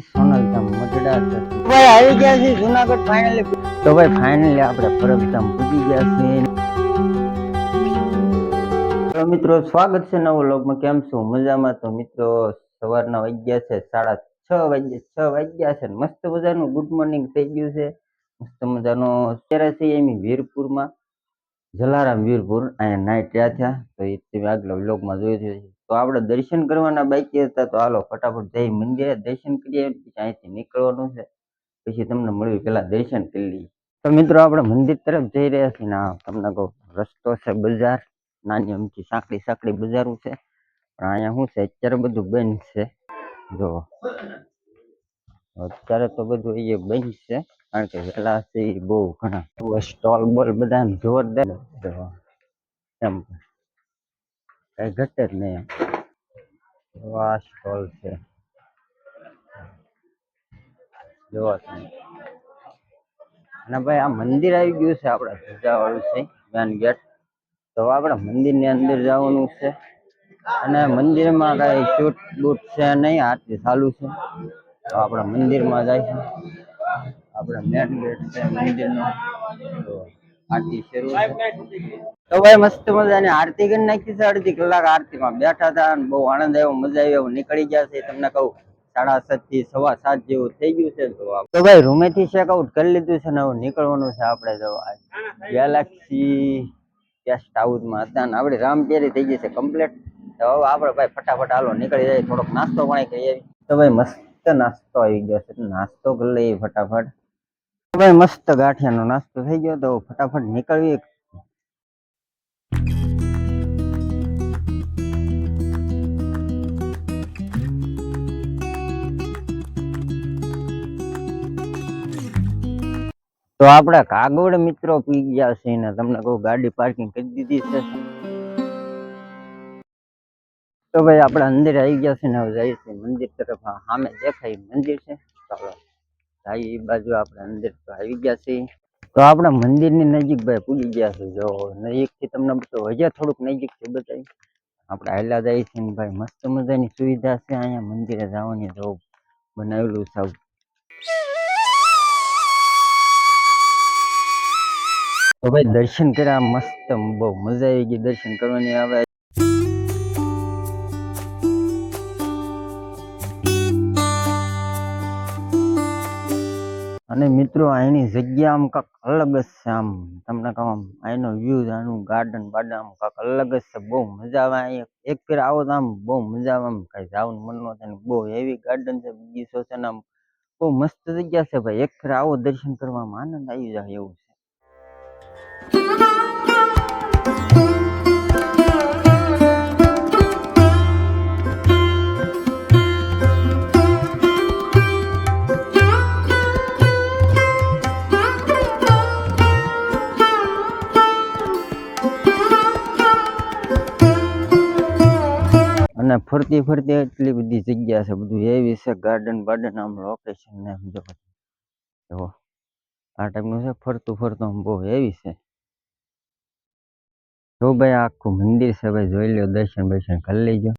સોનલધામ મજડા ભાઈ આવી ગયા છે જુનાગઢ ફાઇનલી તો ભાઈ ફાઇનલી આપણે પરબધામ પૂજી ગયા છે તો મિત્રો સ્વાગત છે નવો લોગમાં કેમ છો? મજામાં? તો મિત્રો સવારના વાગ્યા છે સાડા છ વાગ્યા છ વાગ્યા છે મસ્ત મજાનું ગુડ મોર્નિંગ થઈ ગયું છે. મસ્ત મજાનો અત્યારે છે એમ વીરપુરમાં જલારામ વીરપુર. અહીંયા નાઇટ રહ્યા થયા. તો એ તમે આગલા વ્લોગમાં જોઈ છે. તો આપણે દર્શન કરવાના બાકી હતા તો હાલો ફટાફટ જઈ મંદિરે દર્શન કરીએ પછી અહીંથી નીકળવાનું છે. પછી તમને મળ્યું પેલા દર્શન કરી લઈએ. તો મિત્રો આપણે મંદિર તરફ જઈ રહ્યા છીએ ને આ તમને કહું રસ્તો છે બજાર. નાની અમથી સાંકડી સાંકડી બજારો છે. પણ અહીંયા શું છે? અત્યારે બધું બંધ છે. જો અત્યારે તો બધું એ બંધ છે. કારણ કે વહેલા છે એ બહુ ઘણા. સ્ટોલ બોલ બધા એમ જોરદાર. જો એમ કઈ ઘટે જ નહીં આ સ્ટોલ છે. જોવા અને ભાઈ આ મંદિર આવી ગયું છે આપણે ધજાવાળું છે મેન ગેટ તો આપણે મંદિરની અંદર જવાનું છે. અને મંદિરમાં કાંઈ શૂટ બૂટ છે નહીં આરતી ચાલુ છે. તો આપણે મંદિરમાં છે આપણે મેન ગેટ છે, મંદિરનો. તો આરતી શરૂ તો ભાઈ મસ્ત મજાની આરતી કરી નાખી છે અડધી કલાક આરતીમાં બેઠા હતા અને બહુ આનંદ આવ્યો મજા આવી એવું નીકળી ગયા છે. તમને કહું સાડા સાતથી સવા સાત જેવું થઈ ગયું છે. તો ભાઈ રૂમે થી ચેકઆઉટ કરી લીધું છે ને હવે નીકળવાનું છે આપણે તો ગેલેક્સી ગેસ્ટ હાઉસમાં હતા ને આપણી રામચેરી થઈ ગઈ છે કમ્પ્લીટ તો હવે આપણે ભાઈ ફટાફટ હાલો નીકળી જાય થોડોક નાસ્તો પાણી કરી આવી તો ભાઈ મસ્ત નાસ્તો આવી ગયો છે નાસ્તો કરી લઈએ ફટાફટ. ભાઈ મસ્ત ગાંઠિયાનો નાસ્તો થઈ ગયો તો ફટાફટ નીકળવી તો આપણે કાગોડ મિત્રો પી ગયા છે ને તમને કહું ગાડી પાર્કિંગ કરી દીધી છે. તો ભાઈ આપણે અંદર આવી ગયા છે ને હવે જઈએ છીએ મંદિર તરફ. આ સામે દેખાય મંદિર છે. ચાલો. જઈએ એ બાજુ આપણે અંદર આવી ગયા છીએ. તો આપણે મંદિરની નજીક ભાઈ પૂગી ગયા છે જો નજીકથી તમને બધું હજી થોડુંક નજીકથી બતાવી. આપણે જઈએ છીએ ને ભાઈ, મસ્ત મજાની સુવિધા છે અહીંયા મંદિરે જવાની. જો બનાવેલું સાવ. તો ભાઈ દર્શન કર્યા, મસ્ત બહુ મજા આવી ગઈ. દર્શન કરવાની આવે. અને મિત્રો અહીંની જગ્યા આમ કાંક અલગ જ છે આમ. તમને કહું આમ અહીંનો વ્યૂ આનું ગાર્ડન બાર્ડન આમ કાંક અલગ જ છે. બહુ મજા આવે અહીં એક ફેર આવો તો આમ બહુ મજા આવે આમ કઈ જવાનું મન ન થાય બહુ હેવી ગાર્ડન છે બગીચો છે ને આમ બહુ મસ્ત જગ્યા છે ભાઈ. એક ફેર આવો દર્શન કરવામાં આનંદ આવી જાય એવું છે. અને ફરતી ફરતી એટલી બધી જગ્યા છે, બધું એવી છે ગાર્ડન બાર્ડન, આમ લોકેશન ને સમજો જો જો, આ ટાઈપનું છે, ફરતું ફરતું આમ બહુ એવી છે. જો ભાઈ આખું મંદિર છે ભાઈ, જોઈ લ્યો દર્શન બર્શન કરી લેજો.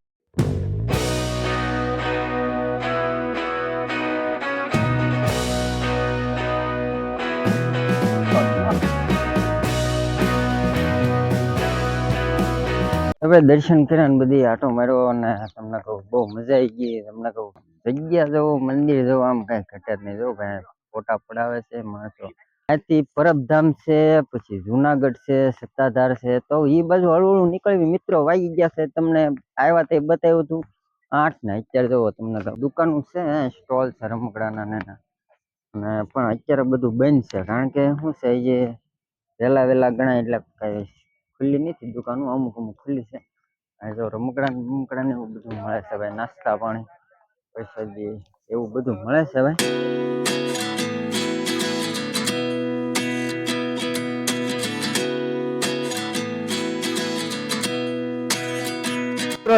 હવે દર્શન કર્યા ને બધી આટો માર્યો અને તમને કહું, બહુ મજા આવી ગઈ. તમને કહું, જગ્યા જવો મંદિર જવો આમ કઈ ઘટે જ નહીં જો ભાઈ ફોટા પડાવે છે, માણસો. ત્યાંથી પરબધામ છે, પછી જુનાગઢ છે, સત્તાધાર છે, તો એ બાજુ હળવું હળવું નીકળવી મિત્રો વાગી ગયા છે. તમને આવ્યા તે બતાવ્યું હતું આઠ ને અત્યારે જુઓ, તમને કહું દુકાનો છે સ્ટોલ છે, રમકડાના ને એના. અને પણ અત્યારે બધું બંધ છે, કારણ કે શું છે જે વહેલા વહેલા ગણાય એટલે કઈ ખુલ્લી નથી દુકાનો અમુક અમુક ખુલ્લી છે. અને જો રમકડા ને બમકડા ને એવું બધું મળે છે ભાઈ નાસ્તા પાણી પૈસા એવું બધું મળે છે ભાઈ.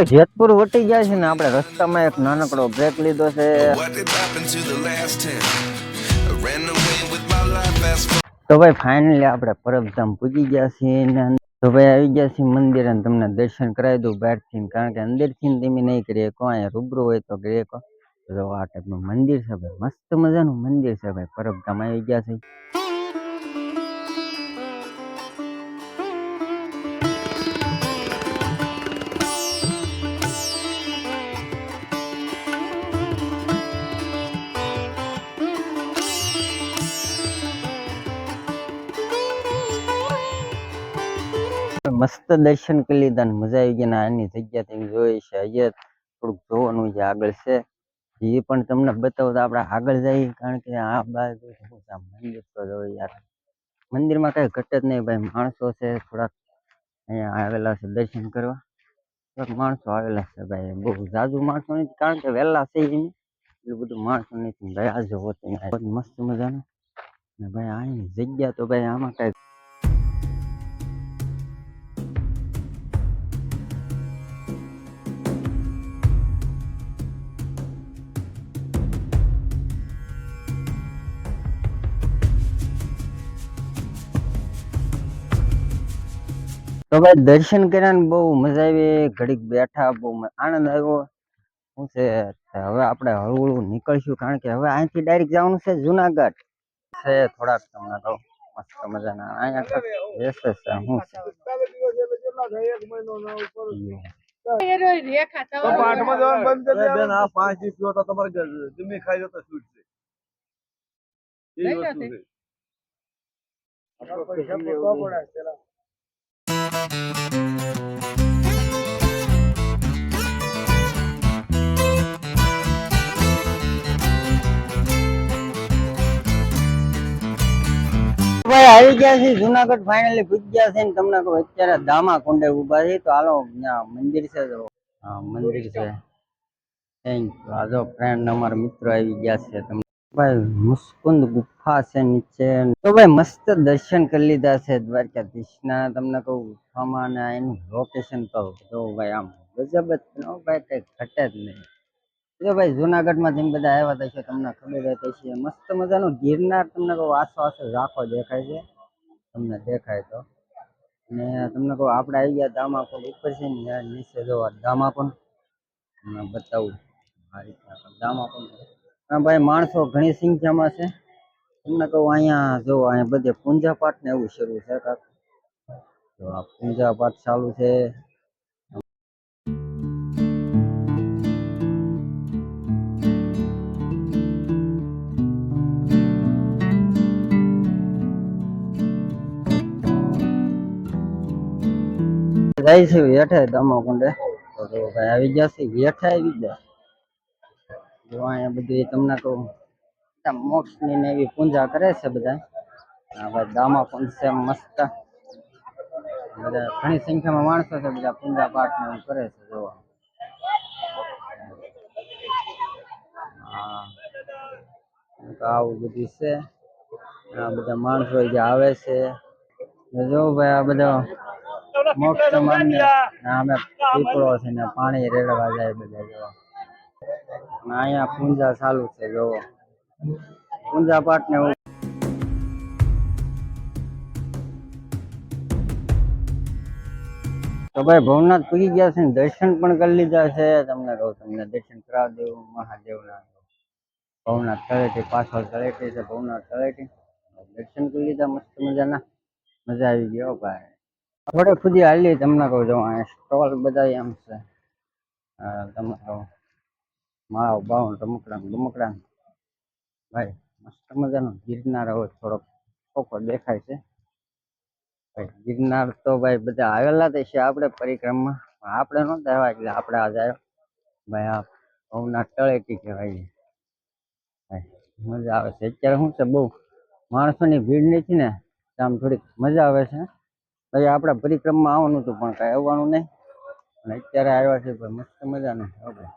જેતપુર વટી ગયા છે ને આપણે રસ્તામાં એક નાનકડો બ્રેક લીધો છે. તો ભાઈ ફાઇનલી આપણે પરબધામ પૂજી ગયા છીએ ને તો ભાઈ આવી ગયા છે મંદિર અને તમને દર્શન કરાવી દઉં બહારથી કારણ કે અંદરથી ને તમે નહીં કરી શકો અહીંયા રૂબરૂ હોય તો કરી શકો તો આ ટાઈપનું મંદિર છે ભાઈ, મસ્ત મજાનું મંદિર છે ભાઈ, પરબધામ આવી ગયા છે. મસ્ત દર્શન કરી લીધા ને મજા આવી ગઈ ને આની જગ્યા તમે જોઈ છે અહીંયા થોડુંક જોવાનું છે આગળ છે એ પણ તમને બતાવો તો આપણે આગળ જઈએ કારણ કે આ બાજુ શું છે, આ મંદિર તો જો યાર મંદિરમાં કઈ ઘટે જ નહીં ભાઈ માણસો છે થોડાક અહીંયા આવેલા છે દર્શન કરવા થોડાક માણસો આવેલા છે ભાઈ બહુ જાજુ માણસો નથી કારણ કે વહેલા છે ઈ નહીં. એટલું બધું માણસો નથી ભાઈ આ જોવો તમે આ બહુ મસ્ત મજાનું ને ભાઈ આની જગ્યા તો ભાઈ આમાં કઈ તો ભાઈ દર્શન કર્યા ને બહુ મજા આવી. ઘડીક બેઠા બહુ આનંદ આવ્યો. શું છે હવે આપણે હળવું નીકળશું કારણ કે હવે અહીંથી ડાયરેક્ટ જવાનું છે જુનાગઢ. છે થોડાક તમને કહું મસ્ત મજાના. અહીંયા બેસે છે શું છે? ભાઈ, આવી ગયા છે જુનાગઢ ફાઇનલી પૂજ ગયા છે ને તમને કહું, અત્યારે દામા કુંડે ઊભા છે. તો હાલો મંદિર છે તો મંદિર છે. થેન્ક યુ આ ફ્રેન્ડ અમારા મિત્રો આવી ગયા છે ભાઈ, મુસ્કુંદ ગુફા છે નીચે. તો ભાઈ, મસ્ત દર્શન કરી લીધા છે દ્વારકાધીશના. તમને કહું, ગુફામાં ને એનું લોકેશન તો ભાઈ આમ ગજબ જ નો ભાઈ, કઈ ઘટે જ નહીં. જો ભાઈ, જુનાગઢમાં જેમ બધા આવ્યા હશો તમને ખબર હતી છે મસ્ત મજાનો ગિરનાર તમને કહું આસો આસો રાખો દેખાય છે. તમને દેખાય તો. ને તમને કહું, આપણે આવી ગયા દામાકુંડ ઉપર છે ને નીચે જોવા આ પણ બતાવું. આ રીતના દામાકુંડ હા ભાઈ, માણસો ઘણી સંખ્યામાં છે. તમને કહું અહીંયા જો, અહીંયા બધે પૂંજા પાઠ ને એવું શરૂ છે કાકા. તો આ પૂંજા પાઠ ચાલુ છે. જાય છે હેઠે દામાકુંડે તો ભાઈ આવી ગયા છે હેઠે આવી ગયા. જો અહીંયા બધી તમને કહું મોક્ષની ને એવી પૂજા કરે છે બધા હા ભાઈ દામાકુંડ છે મસ્ત. બધા ઘણી સંખ્યામાં માણસો છે, બધા પૂજા પાઠ ને એવું કરે છે, જોવા. હા. તો આવું બધું છે. આ બધા માણસો જે આવે છે. ને જો ભાઈ આ બધા મોક્ષ માન્ય અમે પીપળો છે ને પાણી રેડવા જાય બધા જો અને અહીંયા પૂંજા ચાલુ છે જો પૂંજા પાઠ ને તો ભાઈ ભવનાથ પૂરી ગયા છે દર્શન પણ કરી લીધા છે. તમને કહું તમને દર્શન કરાવી દેવું મહાદેવના. ભવનાથ તળેટી પાછળ તળેટી છે ભવનાથ તળેટી. દર્શન કરી લીધા મસ્ત મજાના. મજા આવી ગયો ભાઈ. થોડે સુધી હાલી તમને કહું જો સ્ટોલ બધા એમ છે. હા, તમને કહું માળાઓ બાવન રમકડા રમકડા ભાઈ, મસ્ત મજાનો ગિરનાર હવે થોડોક ખોખો દેખાય છે. ભાઈ, ગિરનાર તો ભાઈ બધા આવેલા જ છે આપણે પરિક્રમા આપણે ન આવ્યા એટલે આપણે આજે આવ્યો ભાઈ, આ ભવનાથ તળેટી કહેવાય. ભાઈ, મજા આવે છે. અત્યારે શું છે, બહુ માણસોની ભીડ નથી ને, આમ થોડીક મજા આવે છે. ભાઈ, આપણે પરિક્રમા આવવાનું હતું પણ કાંઈ આવવાનું નહીં. અને અત્યારે આવ્યા છે, ભાઈ, મસ્ત મજાનું. આપણે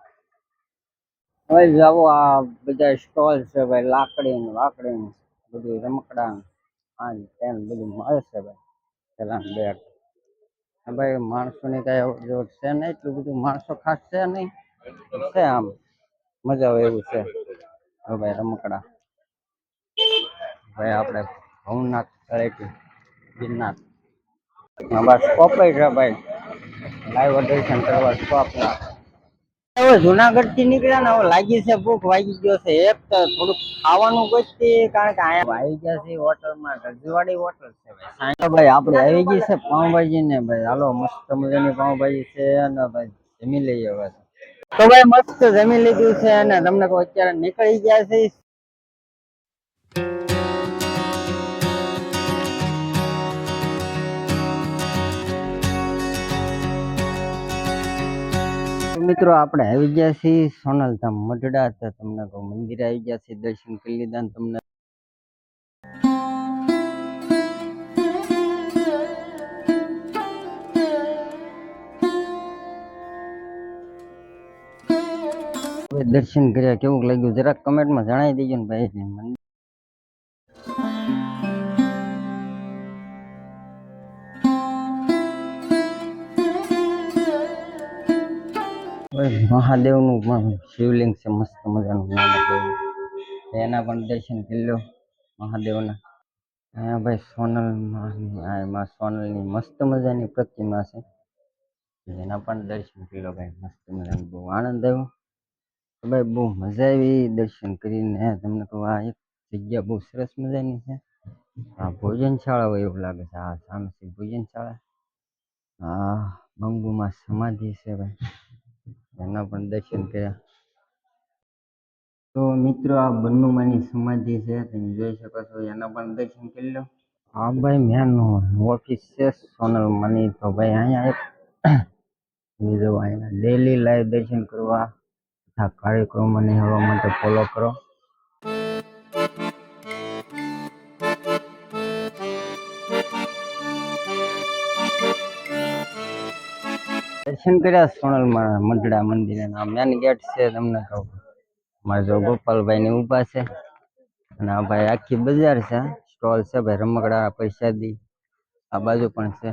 હવે જાવો આ બધા સ્ટોલ છે ભાઈ લાકડી ને વાકડી ને બધું રમકડા ને આ ને બધું મળે છે ભાઈ પેલા બેટ ભાઈ માણસોની કઈ અવર જવર છે નહીં, એટલું બધું માણસો ખાસ છે નહીં. છે આમ, મજા આવે એવું છે. હવે ભાઈ રમકડા. ભાઈ આપણે ભવનાથ તળેટી ગિરનાથ બસ સ્કોપ છે ભાઈ. લાઈવ ઓડિશન કરવા સ્કોપ જુનાગઢથી નીકળ્યા ને હવે લાગી છે, ભૂખ વાગી ગયો છે. એક તો થોડુંક ખાવાનું ગોતતી કારણ કે અહીંયા આવી ગયા છે હોટલમાં. રજવાડી હોટલ છે ભાઈ. ભાઈ આપણે આવી ગઈ છે પાઉંભાજી ને ભાઈ. હાલો, મસ્ત મજાની પાઉંભાજી છે અને ભાઈ જમી લઈએ હવે. તો ભાઈ મસ્ત જમી લીધું છે અને તમને અત્યારે નીકળી ગયા છે. મિત્રો, આપણે આવી ગયા છીએ સોનલધામ મઢડા. તો તમને કહું, મંદિરે આવી ગયા છીએ, દર્શન કરી લીધા ને તમને હવે દર્શન કર્યા. કેવું લાગ્યું? જરાક કમેન્ટમાં જણાવી દેજો ને ભાઈ. મહાદેવનું પણ શિવલિંગ છે, મસ્ત મજાનું એના. પણ દર્શન કરી લો મહાદેવના. અહીંયા ભાઈ સોનલમાં એમાં સોનલની મસ્ત મજાની પ્રતિમા છે. એના પણ દર્શન કરી લો ભાઈ, મસ્ત મજાનું, બહુ આનંદ આવ્યો. તો ભાઈ, બહુ મજા આવી દર્શન કરીને. તમને કહું આ એક જગ્યા બહુ સરસ મજાની છે. આ ભોજનશાળા હોય એવું લાગે છે, આ સામે છે ભોજનશાળા. આ બંગુમાં સમાધિ છે ભાઈ. એના પણ દર્શન કર્યા. તો મિત્રો, આ બન્નુમાની સમાધિ છે, તમે જોઈ શકો છો, એના પણ દર્શન કરી લો. હા ભાઈ, મેન ઓફિસ છે સોનલ મની તો ભાઈ, અહીંયા બીજો અહીંયા ડેલી લાઈવ દર્શન કરવા આ કાર્યક્રમોને હવા માટે ફોલો કરો. દર્શન કર્યા સોનલમાં મંડળા મંદિરે મેન ગેટ છે તમને કહું મારા જો ગોપાલભાઈ ની ઊભા છે. અને આ ભાઈ આખી બજાર છે. સ્ટોલ છે ભાઈ, રમકડા પૈસાદી આ બાજુ પણ છે.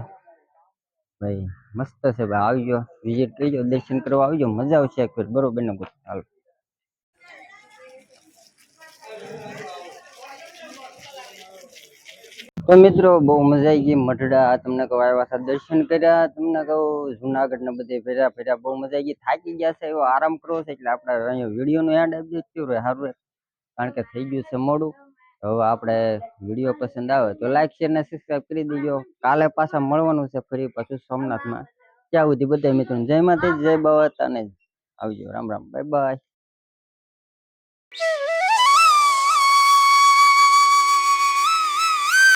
ભાઈ, મસ્ત છે ભાઈ. આવજો વિઝિટ કરજો, દર્શન કરવા આવજો. મજા આવશે એક બરોબર ને હાલો તો મિત્રો, બહુ મજા આવી ગઈ. મઢડા તમને કહું, આવ્યા હતા, દર્શન કર્યા. તમને કહું જુનાગઢ ને બધે ફેર્યા ફેર્યા બહુ મજા આવી ગઈ. થાકી ગયા છે, એવો આરામ કરવો છે, એટલે આપણે અહીંયા વિડીયોનો એડ આપી દીધું રહે, સારું કારણ કે થઈ ગયું છે મોડું. હવે આપણે વીડિયો પસંદ આવે તો લાઈક શેર ને સબસ્ક્રાઈબ કરી દેજો. કાલે પાછા મળવાનું છે ફરી પાછું સોમનાથમાં. ત્યાં સુધી બધા મિત્રો જય માતા જય બાબા અને આવજો. રામ રામ. Bye bye